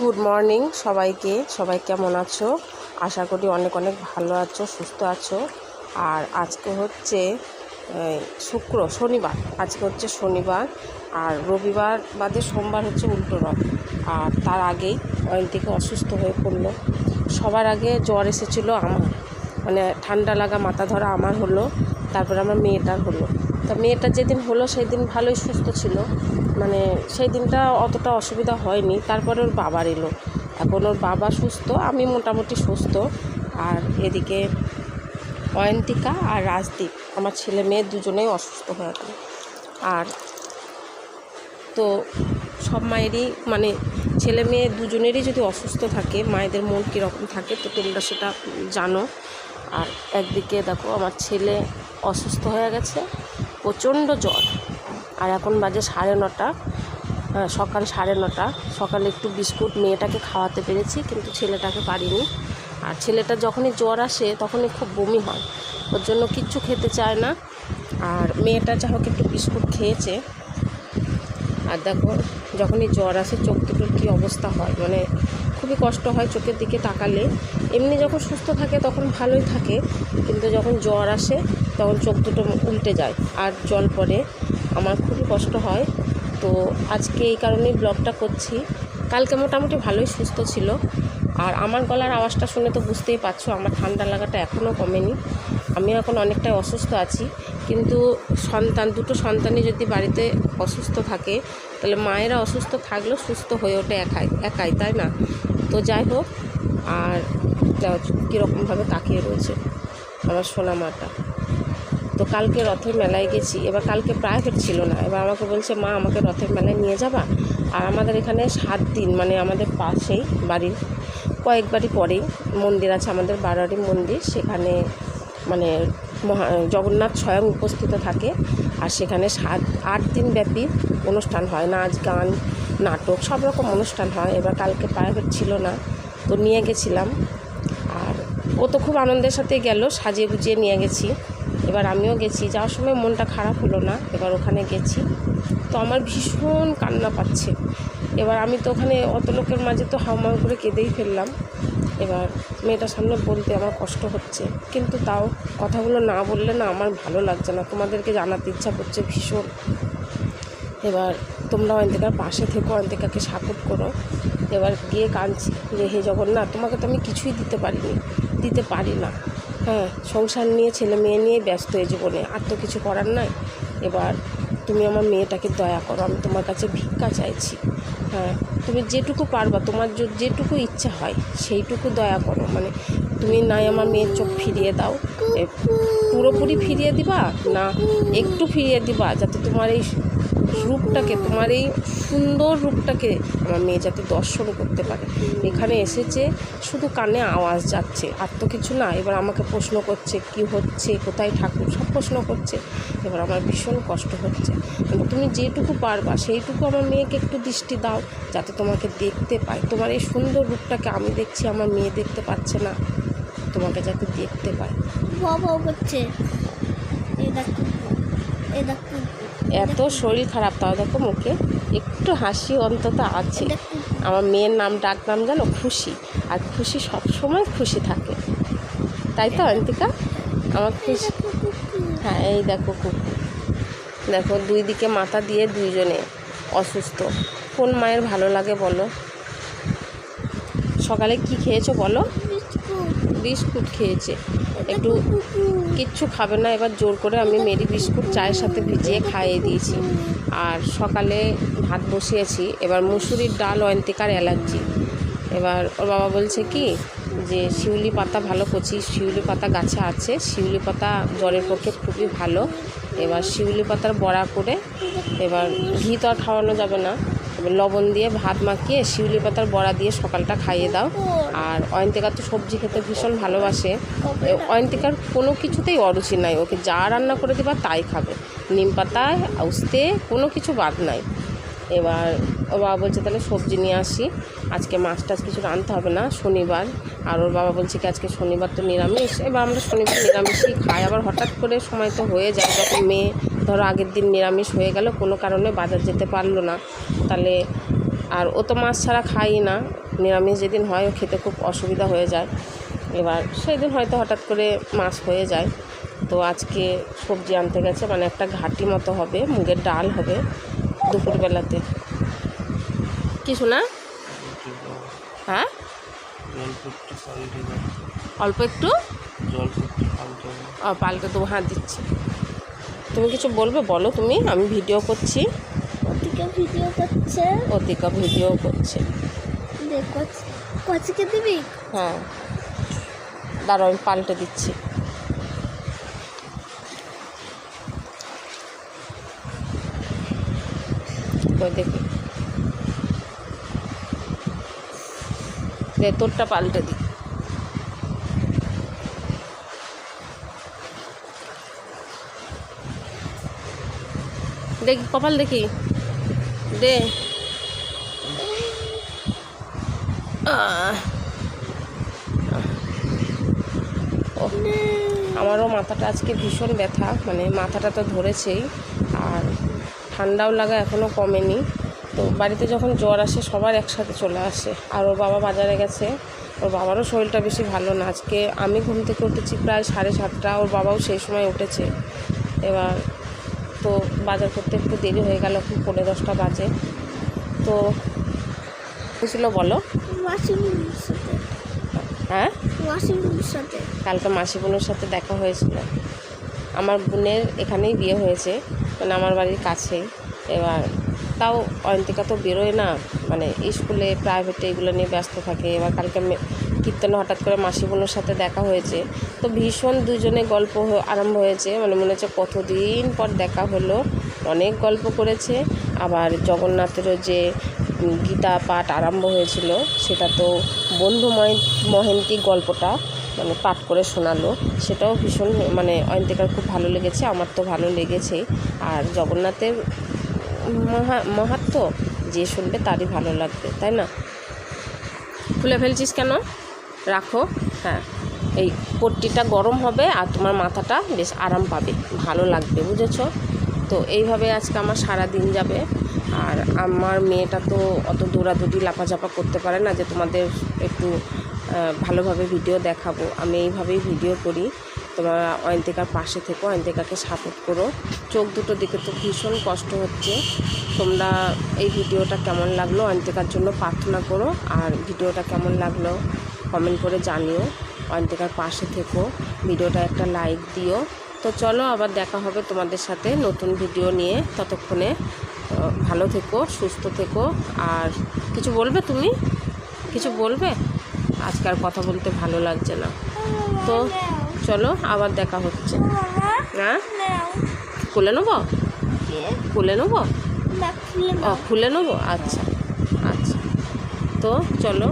Good morning সবাইকে। সবাই কেমন আছো? আশা করি অনেক অনেক ভালো আছো, সুস্থ আছো। আর আজকে হচ্ছে শুক্র, শনিবার। আজকে হচ্ছে শনিবার, আর রবিবার বাদে সোমবার হচ্ছে উল্টো রথ। আর তার আগেই থেকে অসুস্থ হয়ে পড়ল। সবার আগে জ্বর এসেছিল আমার। মানে ঠান্ডা লাগা, মাথা ধরা আমার হলো। তারপরে আমার মেয়েটার হলো। তা মেয়েটার যেদিন হলো সেই দিন ভালোই সুস্থ ছিল। মানে সেই দিনটা অতটা অসুবিধা হয়নি, তারপরে ওর বাবার এলো। এখন ওর বাবা সুস্থ, আমি মোটামুটি সুস্থ। আর এদিকে অয়ন্তিকা আর রাজদীপ, আমার ছেলে মেয়ে দুজনেই অসুস্থ হয়ে গেল। আর তো সব মায়েরই মানে ছেলে মেয়ে দুজনেরই যদি অসুস্থ থাকে, মায়েদের মন কীরকম থাকে, তো তোমরা সেটা জানো। আর একদিকে দেখো, আমার ছেলে অসুস্থ হয়ে গেছে, প্রচণ্ড জ্বর। আর এখন বাজে সাড়ে নটা হ্যাঁ, সকাল সাড়ে নটা। সকালে একটু বিস্কুট মেয়েটাকে খাওয়াতে পেরেছি কিন্তু ছেলেটাকে পারিনি। আর ছেলেটা যখনই জ্বর আসে তখনই খুব বমি হয় ওর জন্য কিচ্ছু খেতে চায় না। আর মেয়েটা যা হোক একটু বিস্কুট খেয়েছে। আর দেখো যখনই জ্বর আসে চোখ দুটোর কী অবস্থা হয় মানে খুবই কষ্ট হয় চোখের দিকে তাকালে। এমনি যখন সুস্থ থাকে তখন ভালোই থাকে কিন্তু যখন জ্বর আসে তখন চোখ দুটো উল্টে যায় আর জল পড়ে। আমার খুবই কষ্ট হয়। তো আজকে এই কারণেই ব্লগটা করছি। কালকে মোটামুটি ভালোই সুস্থ ছিল। আর আমার গলার আওয়াজটা শুনে তো বুঝতেই পারছ, আমার ঠান্ডা লাগাটা এখনও কমেনি। আমি এখন অনেকটাই অসুস্থ আছি। কিন্তু সন্তান, দুটো সন্তানই যদি বাড়িতে অসুস্থ থাকে, তাহলে মায়েরা অসুস্থ থাকলেও সুস্থ হয়ে ওঠে একাই একাই, তাই না? তো যাই হোক, আর কীরকমভাবে তাকিয়ে রয়েছে আমার সোনা মাটা। তো কালকে রথের মেলায় গেছি। এবার কালকে প্রাইভেট ছিল না। এবার আমাকে বলছে, মা, আমাকে রথের মেলায় নিয়ে যাবা? আর আমাদের এখানে সাত দিন মানে আমাদের পাশেই বাড়ির কয়েক বাড়ি পরেই মন্দির আছে, আমাদের বারোয়ারি মন্দির। সেখানে মানে মহা, জগন্নাথ স্বয়ং উপস্থিত থাকে। আর সেখানে সাত, আট দিন ব্যাপী অনুষ্ঠান হয়। নাচ, গান, নাটক, সব রকম অনুষ্ঠান হয়। এবার কালকে প্রাইভেট ছিল না, তো নিয়ে গেছিলাম। আর ও তো খুব আনন্দের সাথে গেল, সাজিয়ে গুজিয়ে নিয়ে গেছি। এবার আমিও গেছি। যাওয়ার সময় মনটা খারাপ হলো না, এবার ওখানে গেছি। তো আমার ভীষণ কান্না পাচ্ছে। এবার আমি তো ওখানে অত লোকের মাঝে তো হাউমাউ করে কেঁদেই ফেললাম। এবার মেয়েটার সামনে বলতে আমার কষ্ট হচ্ছে। কিন্তু তাও কথাগুলো না বললে না আমার ভালো লাগছে না। তোমাদেরকে জানাতে ইচ্ছা করছে ভীষণ। এবার তোমরা অন্তিকার পাশে থেকো, অন্তিকাকে সাপোর্ট করো। এবার গিয়ে কাঁদছি যে, হে জগন্নাথ, তোমাকে তো আমি কিছুই দিতে পারিনি, দিতে পারি না। হ্যাঁ সংসার নিয়ে ছেলে মেয়ে নিয়ে ব্যস্ত এই জীবনে। আর তো কিছু করার নাই। এবার তুমি আমার মেয়েটাকে দয়া করো, আমি তোমার কাছে ভিক্ষা চাইছি। হ্যাঁ তুমি যেটুকু পারবা, তোমার যেটুকু ইচ্ছা হয়, সেইটুকু দয়া করো। মানে তুমি নাই আমার মেয়ের চোখ ফিরিয়ে দাও। পুরোপুরি ফিরিয়ে দিবা না, একটু ফিরিয়ে দিবা, যাতে তোমার এই রূপটাকে, তোমার এই সুন্দর রূপটাকে আমার মেয়ে যাতে দর্শন করতে পারে। এখানে এসেছে, শুধু কানে আওয়াজ যাচ্ছে, আর তো কিছু না। এবার আমাকে প্রশ্ন করছে, কি হচ্ছে, কোথায় ঠাকুর? সব প্রশ্ন করছে। এবার আমার ভীষণ কষ্ট হচ্ছে। মানে তুমি যেটুকু পারবা, সেইটুকু আমার মেয়েকে একটু দৃষ্টি দাও, যাতে তোমাকে দেখতে পায়। তোমার এই সুন্দর রূপটাকে আমি দেখছি, আমার মেয়ে দেখতে পাচ্ছে না। তোমাকে যাতে দেখতে পায়। বাবা করছে। এই দেখো এই দেখো। এত শরীর খারাপ তাও দেখো মুখে একটু হাসি অন্তত আছে। আমার মেয়ের নাম ডাক নাম জানো খুশি আর খুশি সব সময় খুশি থাকে। তাই তো অন্তিকা? আমার খুশি হ্যাঁ এই দেখো কুকুর। দেখো দুই দিকে মাথা দিয়ে দুইজনে অসুস্থ। কোন মায়ের ভালো লাগে বলো? সকালে কি খেয়েছো বলো? বিস্কুট খেয়েছে। একটু কিচ্ছু খাবে না। এবার জোর করে আমি মেরি বিস্কুট চায়ের সাথে ভিজিয়ে খাইয়ে দিয়েছি। আর সকালে ভাত বসিয়েছি। এবার মুসুরির ডাল অয়ন্তিকার অ্যালার্জি এবার ওর বাবা বলছে কি যে, শিউলি পাতা ভালো কচি, শিউলি পাতা গাছে আছে। শিউলি পাতা জ্বরের পক্ষে খুবই ভালো। এবার শিউলি পাতার বড়া করে এবার ঘি তো আর খাওয়ানো যাবে না। লবণ দিয়ে ভাত মাখিয়ে, শিউলি পাতার বড়া দিয়ে সকালটা খাইয়ে দাও। আর অয়ন্তিকা তো সবজি খেতে ভীষণ ভালোবাসে। অয়ন্তিকার কোনো কিছুতেই অরুচি নাই। ওকে যা রান্না করে দেবা তাই খাবে। নিম পাতায়, উস্তে কোনো কিছু বাদ নাই। এবার ওর বাবা বলছে, তাহলে সবজি নিয়ে আসি। আজকে মাছ টাছ কিছু রাঁধতে হবে না, শনিবার। আর ওর বাবা বলছে কি, আজকে শনিবার তো নিরামিষ। এবার আমরা শনিবার নিরামিষই খাই। আবার হঠাৎ করে সময় তো হয়ে যায়, যখন মেয়ে ধরো আগের দিন নিরামিষ হয়ে গেল, কোনো কারণে বাজার যেতে পারল না। তাহলে আর ও তো মাছ ছাড়া খাই না। নিরামিষ যেদিন হয়, ও খেতে খুব অসুবিধা হয়ে যায়। এবার সেই দিন হয়তো হঠাৎ করে মাছ হয়ে যায়। তো আজকে সবজি আনতে গেছে মানে একটা ঘাটি মতো হবে, মুগের ডাল হবে দুপুরবেলাতে। কিছু না হ্যাঁ? অল্প একটু? পাল্টে দেবো হাত দিচ্ছি। তুমি কিছু বলবে? বলো তুমি আমি ভিডিও করছি। ওদিকে ভিডিও করছে। অতিকা ভিডিও করছে। দেখো কচিকে দিবি? হ্যাঁ। দাঁড়াও আমি পাল্টে দিচ্ছি। দেখি। দে তোরটা পাল্টে দিই দেখি, কপাল দেখি। দে। আমারও মাথাটা আজকে ভীষণ ব্যথা মানে মাথাটা তো ধরেছেই, আর ঠান্ডাও লাগা এখনও কমেনি। তো বাড়িতে যখন জ্বর আসে, সবার একসাথে চলে আসে। আর ওর বাবা বাজারে গেছে। ওর বাবারও শরীরটা বেশি ভালো না। আজকে আমি ঘুম থেকে উঠেছি প্রায় সাড়ে সাতটা। ওর বাবাও সেই সময় উঠেছে। এবার তো বাজার করতে একটু দেরি হয়ে গেল, এখন পনেরো দশটা বাজে। তো ছিল বলো। হ্যাঁ? সাথে কালকে মাসি বোনের সাথে দেখা হয়েছিল। আমার বোনের এখানেই বিয়ে হয়েছে। মানে আমার বাড়ির কাছেই। এবার তাও অয়ন্তিকা তো বেরোয় না। মানে স্কুলে প্রাইভেটে এগুলো নিয়ে ব্যস্ত থাকে। এবার কালকে কীর্তনে হঠাৎ করে মাসি বোনের সাথে দেখা হয়েছে। তো ভীষণ দুজনে গল্প আরম্ভ হয়েছে। মানে মনে হচ্ছে কতদিন পর দেখা হলো। অনেক গল্প করেছে। আবার জগন্নাথেরও যে গীতা পাঠ আরম্ভ হয়েছিল, সেটা তো বন্ধু মহেন্তি গল্পটা মানে পাঠ করে শোনালো। সেটাও ভীষণ মানে অয়ন্তিকার খুব ভালো লেগেছে। আমার তো ভালো লেগেছে। আর জগন্নাথের মহা মহাত্ম, যে শুনবে তারই ভালো লাগবে, তাই না? খুলে ফেলছিস কেন? রাখো হ্যাঁ। এই পট্টিটা গরম হবে আর তোমার মাথাটা বেশ আরাম পাবে, ভালো লাগবে, বুঝেছ? তো এইভাবে আজকে আমার সারা দিন যাবে। আর আমার মেয়েটা তো অত দৌড়াদৌড়ি, লাফাঝাপা করতে পারে না যে তোমাদের একটু ভালোভাবে ভিডিও দেখাবো। আমি এইভাবেই ভিডিও করি। তোমরা অয়ন্তিকার পাশে থেকো, অয়ন্তিকাকে সাপোর্ট করো। চোখ দুটো দিকে তো ভীষণ কষ্ট হচ্ছে। তোমরা এই ভিডিওটা কেমন লাগল? অয়ন্তিকার জন্য প্রার্থনা করো। আর ভিডিওটা কেমন লাগল? কমেন্ট করে জানিও। অয়ন্তিকার পাশে থেকো। ভিডিওটা একটা লাইক দিও। তো চলো আবার দেখা হবে তোমাদের সাথে নতুন ভিডিও নিয়ে। ততক্ষণে ভালো থেকো, সুস্থ থেকো। আর কিছু বলবে তুমি? কিছু বলবে? আজকে আর কথা বলতে ভালো লাগছে না। তো চলো আবার দেখা হচ্ছে। হ্যাঁ খুলে নেব? খুলে নেব? ও খুলে নেব? আচ্ছা আচ্ছা। তো চলো।